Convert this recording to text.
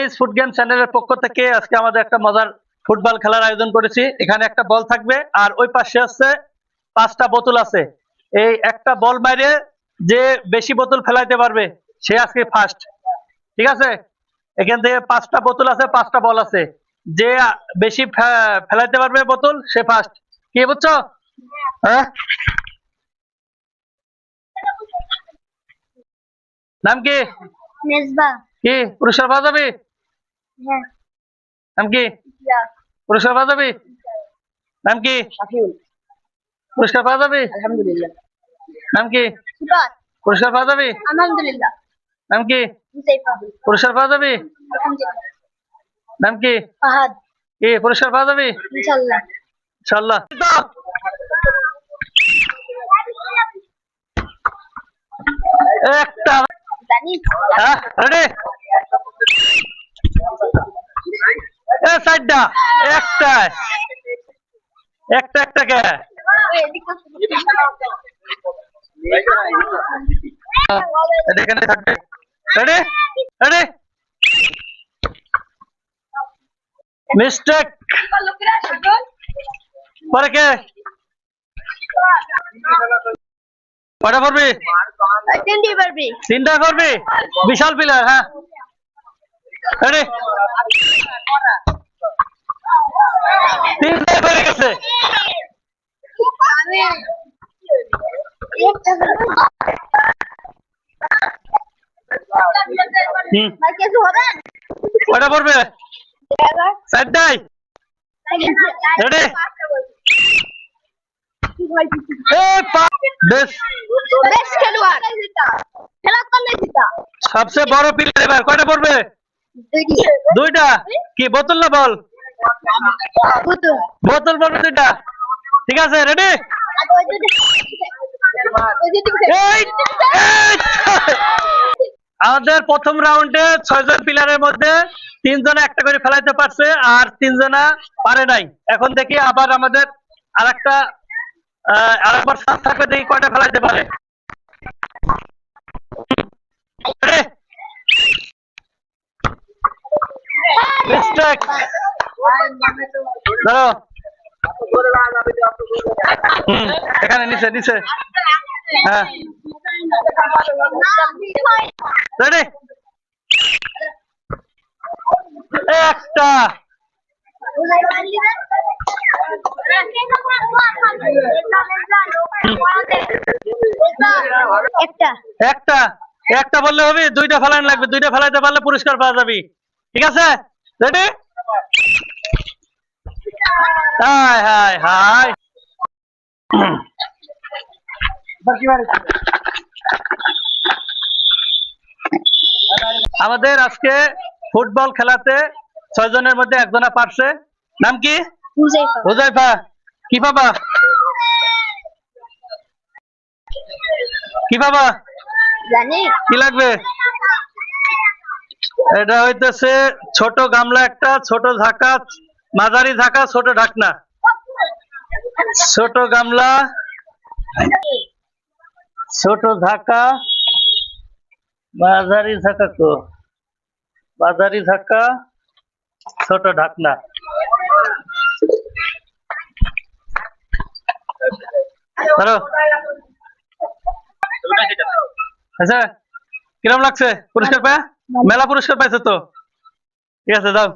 এই foot game চ্যানেলের পক্ষ থেকে আজকে আমাদের একটা মজার ফুটবল খেলার আয়োজন করেছি। এখানে একটা বল থাকবে আর ওই পাশে হচ্ছে পাঁচটা বোতল আছে। এই একটা বল মাইরে যে বেশি বোতল ফেলাইতে পারবে সে আজকে ফার্স্ট ঠিক আছে? এখান থেকে পাঁচটা বোতল আছে পাঁচটা বল আছে। যে বেশি ফেলাইতে পারবে বোতল সে ফার্স্ট কি বুঝছ? হ্যাঁ? নাম কি? মেজবা। কি? পুরস্কার পাওয়া যাবে নাম কি? পুরস্কার পাওয়া যাবে? নাম কি? পুরস্কার পাওয়া যাবে? আলহামদুলিল্লাহ। নাম কি? পুরস্কার পাওয়া যাবে? আলহামদুলিল্লাহ। নাম কি? পুরস্কার পাওয়া যাবে? নাম কি? ফাহাদ। কি পুরস্কার পাওয়া যাবে? ইনশাআল্লাহ। ইনশাল্লাহ একটা। জানি হ্যাঁ রেডি? সাইডটা একটা। একটা একটা কে? এখানে পরে কে? কটা করবি? তিনটি পারবি তিনটা করবি? বিশাল পিলার হ্যাঁ। রেডি হবে কটা পড়বে? জিতা সবচেয়ে বড় পিলার এবার কয়টা পড়বে? দুইটা। কি, বোতল না বল? বোতল পড়বে দুইটা ঠিক আছে রেডি! আমাদের প্রথম রাউন্ডে ছয়জন প্লেয়ারের মধ্যে তিনজনে একটা করে ফেলাইতে পারছে আর তিনজনা পারে নাই এখন দেখি আবার আমাদের আরেকটা আহ, আরেকবার সাত থাকবে দেখি কয়টা ফেলাইতে পারে? Mistake. হুম, এখানে নিচে নিচে। হ্যাঁ। একটা। একটা। একটা বললে হবে দুইটা ফেলান লাগবে। দুইটা ফেলাইতে পারলে পুরস্কার পাওয়া যাবে। ঠিক আছে? Ready hi hi hi. আমাদের আজকে ফুটবল খেলাতে ছয় জনের মধ্যে একজনা পারছে। নাম কি? হুজাইফা কি পাবা কি পাবা কি লাগবে? এটা হইতেছে ছোট গামলা একটা, ছোট ঝাঁকা, মাঝারি ঝাঁকা, ছোট ঢাকনা। ছোট গামলা, ছোট ঝাঁকা, মাঝারি ঝাঁকা তো। মাঝারি ঝাঁকা, ছোট ঢাকনা। হ্যালো? আচ্ছা কিরম লাগছে পুরস্কার পায়? মেলা পুরস্কার পাইছে তো। ঠিক আছে যাও।